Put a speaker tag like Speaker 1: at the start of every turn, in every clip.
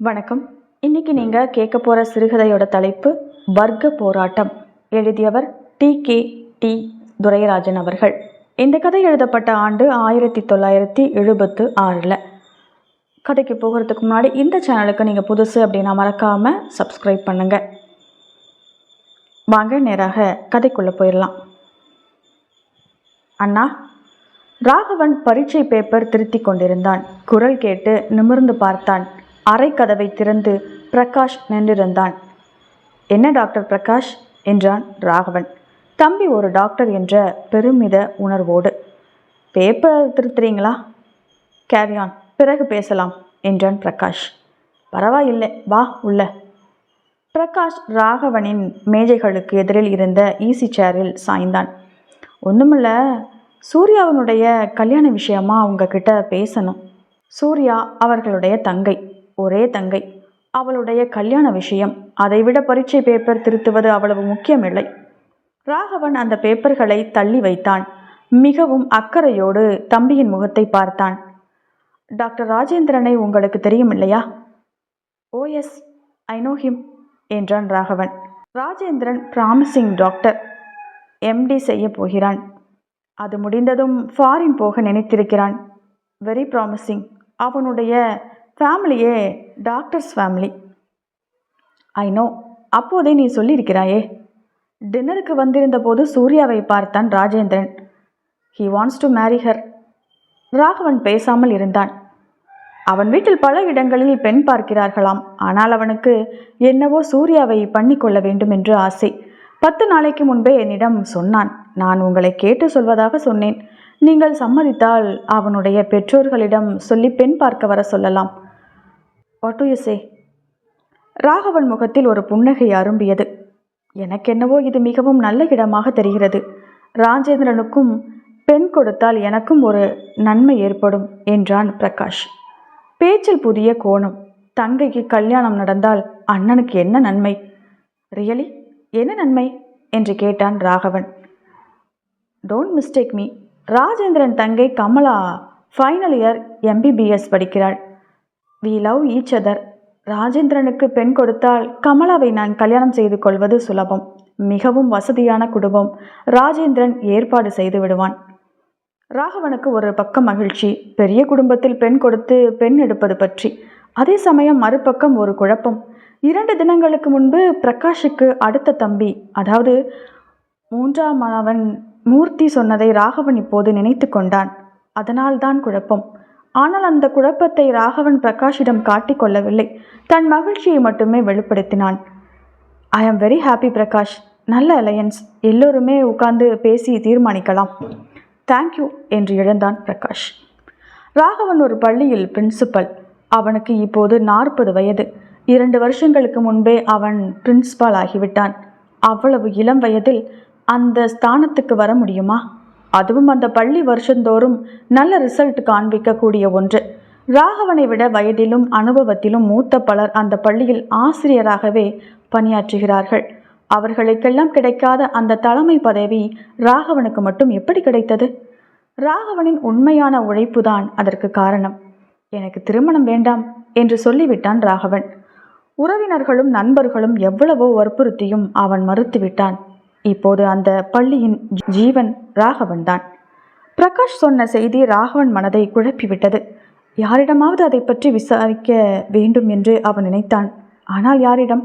Speaker 1: வணக்கம். இன்னைக்கு நீங்கள் கேட்க போகிற சிறுகதையோட தலைப்பு வர்க்க போராட்டம். எழுதியவர் டி. கே. டி. துரைராஜன் அவர்கள். இந்த கதை எழுதப்பட்ட ஆண்டு ஆயிரத்தி தொள்ளாயிரத்தி எழுபத்து ஆறில். கதைக்கு போகிறதுக்கு முன்னாடி இந்த சேனலுக்கு நீங்கள் புதுசு அப்படின்னா மறக்காமல் சப்ஸ்கிரைப் பண்ணுங்கள் வாங்க நேராக கதைக்குள்ளே போயிடலாம். அண்ணா ராகவன் பரீட்சை பேப்பர் திருத்தி கொண்டிருந்தான். குரல் கேட்டு நிமிர்ந்து பார்த்தான். அறைக்கதவை திறந்து பிரகாஷ் நின்றிருந்தான். என்ன டாக்டர் பிரகாஷ்? என்றான் ராகவன். தம்பி ஒரு டாக்டர் என்ற பெருமித உணர்வோடு. பேப்பர் திருத்துறீங்களா? கேரியான் பிறகு பேசலாம் என்றான் பிரகாஷ். பரவாயில்லை வா உள்ள. பிரகாஷ் ராகவனின் மேஜைகளுக்கு எதிரில் இருந்த ஈசி சேரில் சாய்ந்தான். ஒன்றுமில்ல சூர்யாவினுடைய கல்யாண விஷயமா உங்ககிட்ட பேசணும். சூர்யா அவர்களுடைய தங்கை. ஒரே தங்கை. அவளுடைய கல்யாண விஷயம். அதைவிட பரீட்சை பேப்பர் திருத்துவது அவ்வளவு முக்கியமில்லை. ராகவன் அந்த பேப்பர்களை தள்ளி வைத்தான். மிகவும் அக்கறையோடு தம்பியின் முகத்தை பார்த்தான். டாக்டர் ராஜேந்திரனை உங்களுக்கு தெரியும் இல்லையா oh yes I know him என்றான் Raghavan. Rajendran promising doctor MD செய்ய போகிறான். அது முடிந்ததும் ஃபாரின் போக நினைத்திருக்கிறான். வெரி ப்ராமிசிங் அவனுடைய ஃபேமிலியே டாக்டர்ஸ் ஃபேமிலி. ஐ நோ அப்போதே நீ சொல்லியிருக்கிறாயே. டின்னருக்கு வந்திருந்த போது சூர்யாவை பார்த்தான் Rajendran. He wants to marry her Raghavan பேசாமல் இருந்தான். அவன் வீட்டில் பல இடங்களில் பெண் பார்க்கிறார்களாம். ஆனால் அவனுக்கு என்னவோ சூர்யாவை பண்ணிக்கொள்ள வேண்டும் என்று ஆசை. பத்து நாளைக்கு முன்பே என்னிடம் சொன்னான். நான் உங்களை கேட்டு சொல்வதாக சொன்னேன். நீங்கள் சம்மதித்தால் அவனுடைய பெற்றோர்களிடம் சொல்லி பெண் பார்க்க வர சொல்லலாம். What do you say Raghavan முகத்தில் ஒரு புன்னகை அரும்பியது. எனக்கென்னவோ இது மிகவும் நல்ல இடமாக தெரிகிறது. ராஜேந்திரனுக்கும் பெண் கொடுத்தால் எனக்கும் ஒரு நன்மை ஏற்படும் என்றான் பிரகாஷ். பேச்சில் புதிய கோணம். தங்கைக்கு கல்யாணம் நடந்தால் அண்ணனுக்கு என்ன நன்மை? ரியலி என்ன நன்மை? என்று கேட்டான் Raghavan. Don't mistake me Rajendran தங்கை கமலா ஃபைனல் இயர் எம்பிபிஎஸ் படிக்கிறாள். வி லவ் ஈச் அதர் ராஜேந்திரனுக்கு பெண் கொடுத்தால் கமலாவை நான் கல்யாணம் செய்து கொள்வது சுலபம். மிகவும் வசதியான குடும்பம். ராஜேந்திரன் ஏற்பாடு செய்து விடுவான். ராகவனுக்கு ஒரு பக்கம் மகிழ்ச்சி. பெரிய குடும்பத்தில் பெண் கொடுத்து பெண் எடுப்பது பற்றி. அதே சமயம் மறுபக்கம் ஒரு குழப்பம். இரண்டு தினங்களுக்கு முன்பு பிரகாஷுக்கு அடுத்த தம்பி அதாவது மூன்றாம் மாணவன் மூர்த்தி சொன்னதை ராகவன் இப்போது நினைத்து கொண்டான். அதனால்தான் குழப்பம். ஆனால் அந்த குழப்பத்தை ராகவன் பிரகாஷிடம் காட்டிக்கொள்ளவில்லை தன் மகிழ்ச்சியை மட்டுமே வெளிப்படுத்தினான். ஐ ஆம் வெரி ஹாப்பி பிரகாஷ். நல்ல அலையன்ஸ் எல்லோருமே உட்கார்ந்து பேசி தீர்மானிக்கலாம். தேங்க்யூ என்று எழுந்தான் பிரகாஷ். ராகவன் ஒரு பள்ளியில் பிரின்சிபல் அவனுக்கு இப்போது நாற்பது வயது. இரண்டு வருஷங்களுக்கு முன்பே அவன் பிரின்சிபால் ஆகிவிட்டான். அவ்வளவு இளம் வயதில் அந்த ஸ்தானத்துக்கு வர முடியுமா? அதுவும் அந்த பள்ளி வருஷந்தோறும் நல்ல ரிசல்ட் காண்பிக்கக்கூடிய ஒன்று. ராகவனை விட வயதிலும் அனுபவத்திலும் மூத்த பலர் அந்த பள்ளியில் ஆசிரியராகவே பணியாற்றுகிறார்கள். அவர்களுக்கெல்லாம் கிடைக்காத அந்த தலைமை பதவி ராகவனுக்கு மட்டும் எப்படி கிடைத்தது? ராகவனின் உண்மையான உழைப்புதான் அதற்கு காரணம். எனக்கு திருமணம் வேண்டாம் என்று சொல்லிவிட்டான் ராகவன். உறவினர்களும் நண்பர்களும் எவ்வளவோ வற்புறுத்தியும் அவன் மறுத்துவிட்டான். இப்போது அந்த பள்ளியின் ஜீவன் ராகவன் தான். பிரகாஷ் சொன்ன செய்தி ராகவன் மனதை குழப்பிவிட்டது. யாரிடமாவது அதை பற்றி விசாரிக்க வேண்டும் என்று அவன் நினைத்தான். ஆனால் யாரிடம்?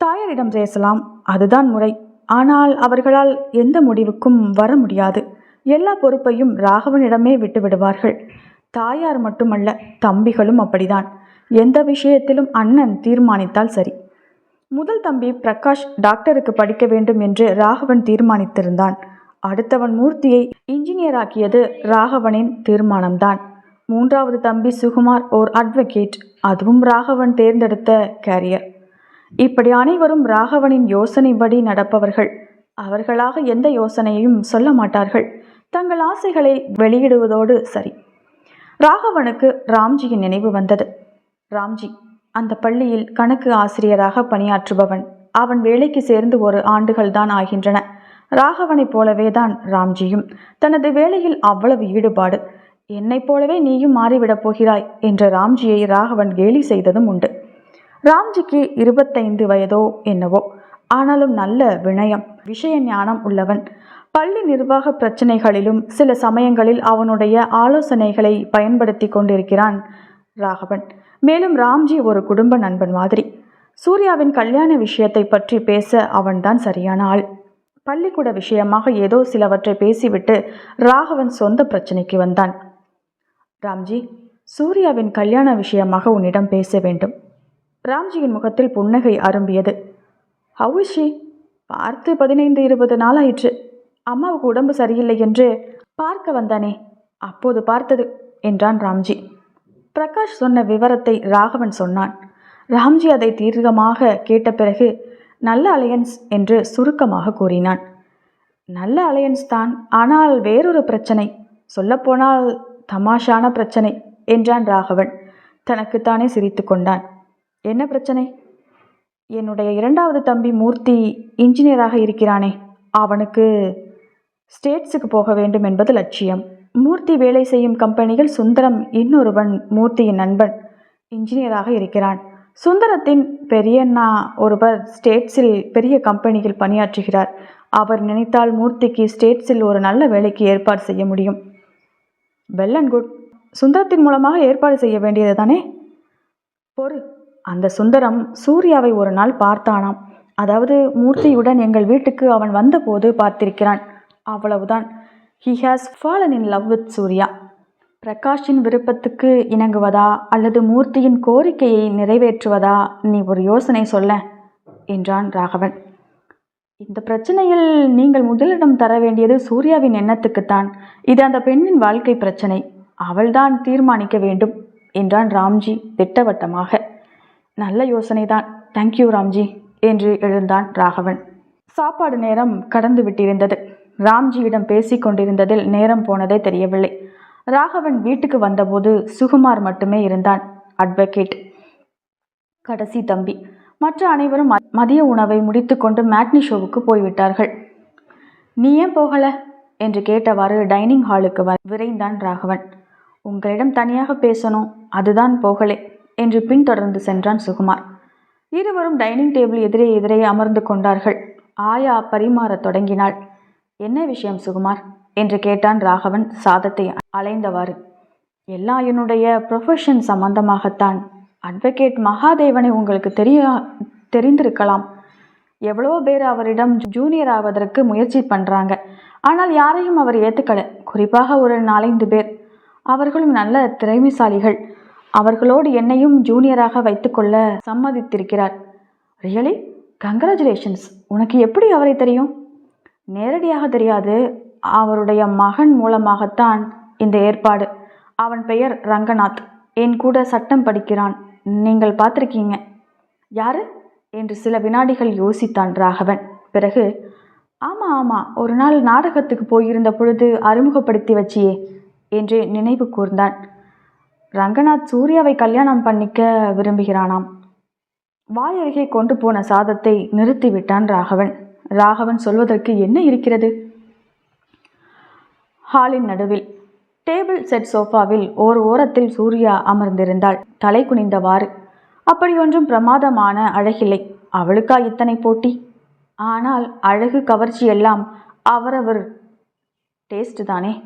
Speaker 1: தாயாரிடம் பேசலாம் அதுதான் முறை. ஆனால் அவர்களால் எந்த முடிவுக்கும் வர முடியாது. எல்லா பொறுப்பையும் ராகவனிடமே விட்டு விடுவார்கள். தாயார் மட்டுமல்ல தம்பிகளும் அப்படிதான். எந்த விஷயத்திலும் அண்ணன் தீர்மானித்தால் சரி. முதல் தம்பி பிரகாஷ் டாக்டருக்கு படிக்க வேண்டும் என்று ராகவன் தீர்மானித்திருந்தான். அடுத்தவன் மூர்த்தியை இன்ஜினியராக்கியது ராகவனின் தீர்மானம்தான். மூன்றாவது தம்பி சுகுமார் ஓர் அட்வொகேட் அதுவும் ராகவன் தேர்ந்தெடுத்த கேரியர் இப்படி அனைவரும் ராகவனின் யோசனைப்படி நடப்பவர்கள். அவர்களாக எந்த யோசனையையும் சொல்ல மாட்டார்கள். தங்கள் ஆசைகளை வெளியிடுவதோடு சரி. ராகவனுக்கு ராம்ஜியின் நினைவு வந்தது. ராம்ஜி அந்த பள்ளியில் கணக்கு ஆசிரியராக பணியாற்றுபவன். அவன் வேலைக்கு சேர்ந்து ஒரு ஆண்டுகள் தான் ஆகின்றன. ராகவனைப் போலவே தான் ராம்ஜியும். தனது வேலையில் அவ்வளவு ஈடுபாடு. என்னைப் போலவே நீயும் மாறிவிடப் போகிறாய் என்ற ராம்ஜியை ராகவன் கேலி செய்ததும் உண்டு. ராம்ஜிக்கு இருபத்தைந்து வயதோ என்னவோ. ஆனாலும் நல்ல வினயம் விஷய ஞானம் உள்ளவன். பள்ளி நிர்வாக பிரச்சனைகளிலும் சில சமயங்களில் அவனுடைய ஆலோசனைகளை பயன்படுத்தி கொண்டிருக்கிறான் ராகவன். மேலும் ராம்ஜி ஒரு குடும்ப நண்பன் மாதிரி. சூர்யாவின் கல்யாண விஷயத்தை பற்றி பேச அவன்தான் சரியான ஆள். பள்ளிக்கூட விஷயமாக ஏதோ சிலவற்றை பேசிவிட்டு ராகவன் சொந்த பிரச்சனைக்கு வந்தான். ராம்ஜி சூர்யாவின் கல்யாண விஷயமாக உன்னிடம் பேச வேண்டும். ராம்ஜியின் முகத்தில் புன்னகை அரும்பியது. ஹவுஷி பார்த்து பதினைந்து இருபது நாள் ஆயிற்று அம்மாவுக்கு உடம்பு சரியில்லை என்று பார்க்க வந்தானே. அப்போது பார்த்தது என்றான் ராம்ஜி. பிரகாஷ் சொன்ன விவரத்தை ராகவன் சொன்னான். ராம்ஜி அதை தீர்க்கமாக கேட்ட பிறகு நல்ல அலையன்ஸ் என்று சுருக்கமாக கூறினான். நல்ல அலையன்ஸ் தான் ஆனால் வேறொரு பிரச்சனை. சொல்லப்போனால் தமாஷான பிரச்சனை என்றான் ராகவன். தனக்குத்தானே சிரித்து கொண்டான். என்ன பிரச்சனை? என்னுடைய இரண்டாவது தம்பி மூர்த்தி இன்ஜினியராக இருக்கிறானே. அவனுக்கு ஸ்டேட்ஸுக்கு போக வேண்டும் என்பது லட்சியம். மூர்த்தி வேலை செய்யும் கம்பெனியில் சுந்தரம் இன்னொருவன் மூர்த்தியின் நண்பன் இன்ஜினியராக இருக்கிறான். சுந்தரத்தின் பெரியண்ணா ஒருவர் ஸ்டேட்ஸில் பெரிய கம்பெனியில் பணியாற்றுகிறார். அவர் நினைத்தால் மூர்த்திக்கு ஸ்டேட்ஸில் ஒரு நல்ல வேலைக்கு ஏற்பாடு செய்ய முடியும். Well and good. சுந்தரத்தின் மூலமாக ஏற்பாடு செய்ய வேண்டியது தானே? பொறு. அந்த சுந்தரம் சூர்யாவை ஒரு நாள் பார்த்தானாம். அதாவது மூர்த்தியுடன் எங்கள் வீட்டுக்கு அவன் வந்தபோது பார்த்திருக்கிறான். அவ்வளவுதான். He has fallen in love with Surya பிரகாஷின் விருப்பத்துக்கு இணங்குவதா அல்லது மூர்த்தியின் கோரிக்கையை நிறைவேற்றுவதா? நீ ஒரு யோசனை சொல்ல என்றான் ராகவன். இந்த பிரச்சனையில் நீங்கள் முதலிடம் தர வேண்டியது சூர்யாவின் எண்ணத்துக்குத்தான். இது அந்த பெண்ணின் வாழ்க்கை பிரச்சனை. அவள்தான் தீர்மானிக்க வேண்டும் என்றான் ராம்ஜி திட்டவட்டமாக. நல்ல யோசனைதான். தேங்க்யூ ராம்ஜி என்று எழுந்தான் ராகவன். சாப்பாடு நேரம் கடந்து விட்டிருந்தது. ராம்ஜியிடம் பேசிக் கொண்டிருந்ததில் நேரம் போனதே தெரியவில்லை. ராகவன் வீட்டுக்கு வந்தபோது சுகுமார் மட்டுமே இருந்தான். அட்வொகேட். கடைசி தம்பி. மற்ற அனைவரும் மதிய உணவை முடித்துக்கொண்டு மேட்னி ஷோவுக்கு போய்விட்டார்கள். நீ ஏன் போகல? என்று கேட்டவாறு டைனிங் ஹாலுக்கு வ விரைந்தான் ராகவன். உங்களிடம் தனியாக பேசணும். அதுதான் போகலே என்று பின்தொடர்ந்து சென்றான் சுகுமார். இருவரும் டைனிங் டேபிள் எதிரே எதிரே அமர்ந்து கொண்டார்கள். ஆயா பரிமாறத் தொடங்கினாள். என்ன விஷயம் சுகுமார்? என்று கேட்டான் ராகவன் சாதத்தை அலைந்தவாறு. எல்லாம் என்னுடைய ப்ரொஃபஷன் சம்பந்தமாகத்தான். அட்வொகேட் மகாதேவனை உங்களுக்கு தெரிய தெரிந்திருக்கலாம். எவ்வளோ பேர் அவரிடம் ஜூனியர் ஆவதற்கு முயற்சி பண்ணுறாங்க ஆனால் யாரையும் அவர் ஏற்றுக்கலை குறிப்பாக ஒரு நாலைந்து பேர். அவர்களும் நல்ல திறமைசாலிகள். அவர்களோடு என்னையும் ஜூனியராக வைத்துக்கொள்ள சம்மதித்திருக்கிறார். ரியலி கங்க்ராச்சுலேஷன்ஸ் உனக்கு எப்படி அவரை தெரியும்? நேரடியாக தெரியாது. அவருடைய மகன் மூலமாகத்தான் இந்த ஏற்பாடு. அவன் பெயர் ரங்கநாத். என் கூட சட்டம் படிக்கிறான். நீங்கள் பார்த்துருக்கீங்க. யாரு? என்று சில வினாடிகள் யோசித்தான் ராகவன். பிறகு ஆமாம் ஆமாம் ஒரு நாள் நாடகத்துக்கு போயிருந்த பொழுது அறிமுகப்படுத்தி வச்சியே என்று நினைவு கூர்ந்தான். ரங்கநாத் சூர்யாவை கல்யாணம் பண்ணிக்க விரும்புகிறானாம். வாயருகே கொண்டு போன சாதத்தை நிறுத்திவிட்டான் ராகவன். ராகவன் சொல்வதற்கு என்ன இருக்கிறது? ஹாலின் நடுவில் டேபிள் செட் சோஃபாவில் ஓர் ஓரத்தில் சூர்யா அமர்ந்திருந்தாள். தலை குனிந்தவாறு அப்படியொன்றும் பிரமாதமான அழகில்லை. அவளுக்கா இத்தனை போட்டி? ஆனால் அழகு கவர்ச்சி எல்லாம் அவரவர் டேஸ்ட் தானே?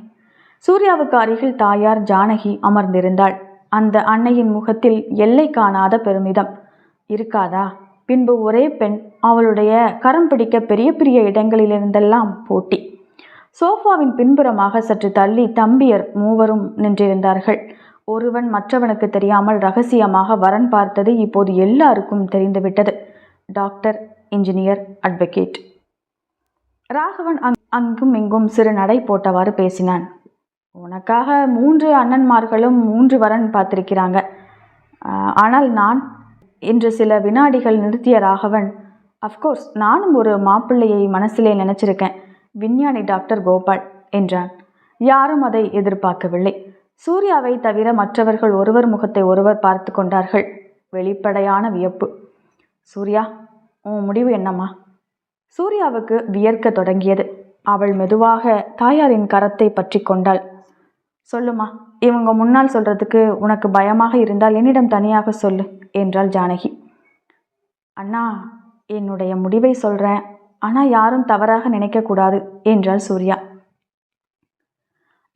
Speaker 1: சூர்யாவுக்கு அருகில் தாயார் ஜானகி அமர்ந்திருந்தாள். அந்த அன்னையின் முகத்தில் எல்லை காணாத பெருமிதம் இருக்காதா? பின்பு ஒரே பெண் அவளுடைய கரம் பிடிக்க பெரிய பெரிய இடங்களிலிருந்தெல்லாம் போட்டி. சோஃபாவின் பின்புறமாக சற்று தள்ளி தம்பியர் மூவரும் நின்றிருந்தார்கள். ஒருவன் மற்றவனுக்கு தெரியாமல் ரகசியமாக வரன் பார்த்தது இப்போது எல்லாருக்கும் தெரிந்துவிட்டது. Doctor engineer advocate. ராகவன் அங் அங்கும் இங்கும் சிறு நடை போட்டவாறு பேசினான். உனக்காக மூன்று அண்ணன்மார்களும் மூன்று வரன் பார்த்திருக்கிறாங்க. ஆனால் நான் என்று சில வினாடிகள் நிறுத்திய ராகவன் அஃப்கோர்ஸ் நானும் ஒரு மாப்பிள்ளையை மனசிலே நினைச்சிருக்கேன் விஞ்ஞானி டாக்டர் கோபால் என்றான். யாரும் அதை எதிர்பார்க்கவில்லை. சூர்யாவை தவிர மற்றவர்கள் ஒருவர் முகத்தை ஒருவர் பார்த்து கொண்டார்கள். வெளிப்படையான வியப்பு. சூர்யா உன் முடிவு என்னம்மா? சூர்யாவுக்கு வியர்க்க தொடங்கியது. அவள் மெதுவாக தாயாரின் கரத்தை பற்றி கொண்டாள். சொல்லுமா இவங்க முன்னால் சொல்றதுக்கு உனக்கு பயமாக இருந்தால் என்னிடம் தனியாக சொல்லு. என்றாள் ஜானகி. அண்ணா என்னுடைய முடிவை சொல்கிறேன் ஆனால் யாரும் தவறாக நினைக்கக்கூடாது என்றாள் சூர்யா.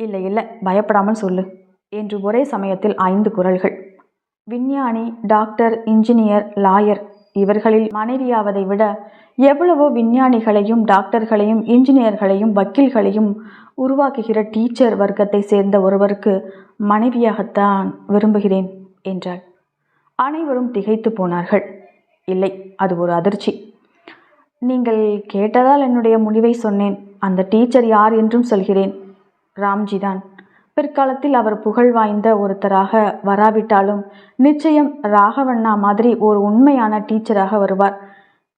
Speaker 1: இல்லை இல்லை பயப்படாமல் சொல்லு என்று ஒரே சமயத்தில் ஐந்து குரல்கள். விஞ்ஞானி டாக்டர் இன்ஜினியர் லாயர் இவர்களில் மனைவியாவதை விட எவ்வளவோ விஞ்ஞானிகளையும் டாக்டர்களையும் இன்ஜினியர்களையும் வக்கீல்களையும் உருவாக்குகிற டீச்சர் வர்க்கத்தை சேர்ந்த ஒருவருக்கு மனைவியாகத்தான் விரும்புகிறேன் என்றாள். அனைவரும் திகைத்து போனார்கள். இல்லை அது ஒரு அதிர்ச்சி. நீங்கள் கேட்டதால் என்னுடைய முடிவை சொன்னேன். அந்த டீச்சர் யார் என்றும் சொல்கிறேன். ராம்ஜி தான் பிற்காலத்தில் அவர் புகழ் வாய்ந்த ஒருத்தராக வராவிட்டாலும் நிச்சயம் ராகவண்ணா மாதிரி ஒரு உண்மையான டீச்சராக வருவார்.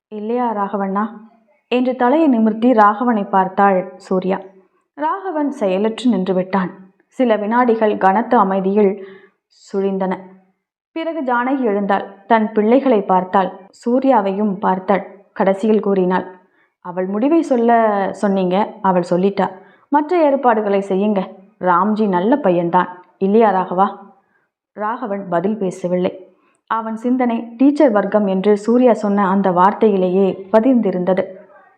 Speaker 1: இல்லையா ராகவண்ணா? என்று தலையை நிமிர்த்தி ராகவனை பார்த்தாள் சூர்யா. ராகவன் செயலற்று நின்று விட்டான் சில வினாடிகள் கனத்த அமைதியில் சுழிந்தன. பிறகு ஜானகி எழுந்தாள். தன் பிள்ளைகளை பார்த்தாள். சூர்யாவையும் பார்த்தாள். கடைசியில் கூறினாள் அவள் முடிவை சொல்ல சொன்னீங்க அவள் சொல்லிட்டா. மற்ற ஏற்பாடுகளை செய்யுங்க. ராம்ஜி நல்ல பையன்தான். இல்லையா ராகவா? ராகவன் பதில் பேசவில்லை. அவன் சிந்தனை டீச்சர் வர்க்கம் என்று சூர்யா சொன்ன அந்த வார்த்தையிலேயே பதிந்திருந்தது.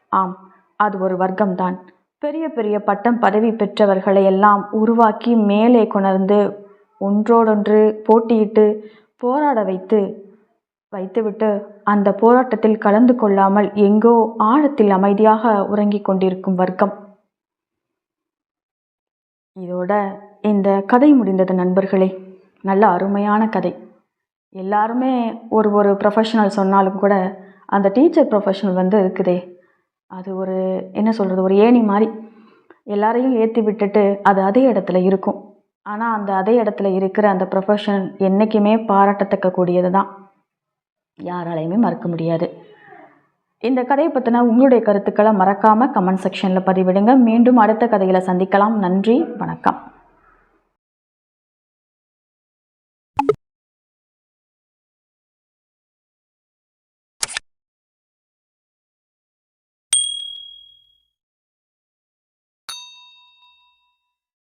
Speaker 1: ஆம் அது ஒரு வர்க்கம்தான். பெரிய பெரிய பட்டம் பதவி பெற்றவர்களை எல்லாம் உருவாக்கி மேலே கொணர்ந்து ஒன்றோடொன்று போட்டியிட்டு போராட வைத்து வைத்துவிட்டு அந்த போராட்டத்தில் கலந்து கொள்ளாமல் எங்கோ ஆழத்தில் அமைதியாக உறங்கிக் கொண்டிருக்கும் வர்க்கம். இதோட இந்த கதை முடிந்தது நண்பர்களே. நல்ல அருமையான கதை. எல்லாருமே ஒரு ஒரு ப்ரொஃபஷனல் சொன்னாலும் கூட அந்த டீச்சர் ப்ரொஃபஷனல் வந்து இருக்குதே. அது ஒரு என்ன சொல்கிறது ஒரு ஏணி மாதிரி எல்லாரையும் ஏற்றி விட்டுட்டு அது அதே இடத்துல இருக்கும். ஆனால் அந்த அதே இடத்துல இருக்கிற அந்த ப்ரொஃபஷன் என்றைக்குமே பாராட்டத்தக்க கூடியது தான் யாராலையுமே மறக்க முடியாது. இந்த கதையை பற்றின உங்களுடைய கருத்துக்களை மறக்காமல் கமெண்ட் செக்ஷனில் பதிவிடுங்க. மீண்டும் அடுத்த கதையில் சந்திக்கலாம். நன்றி வணக்கம்.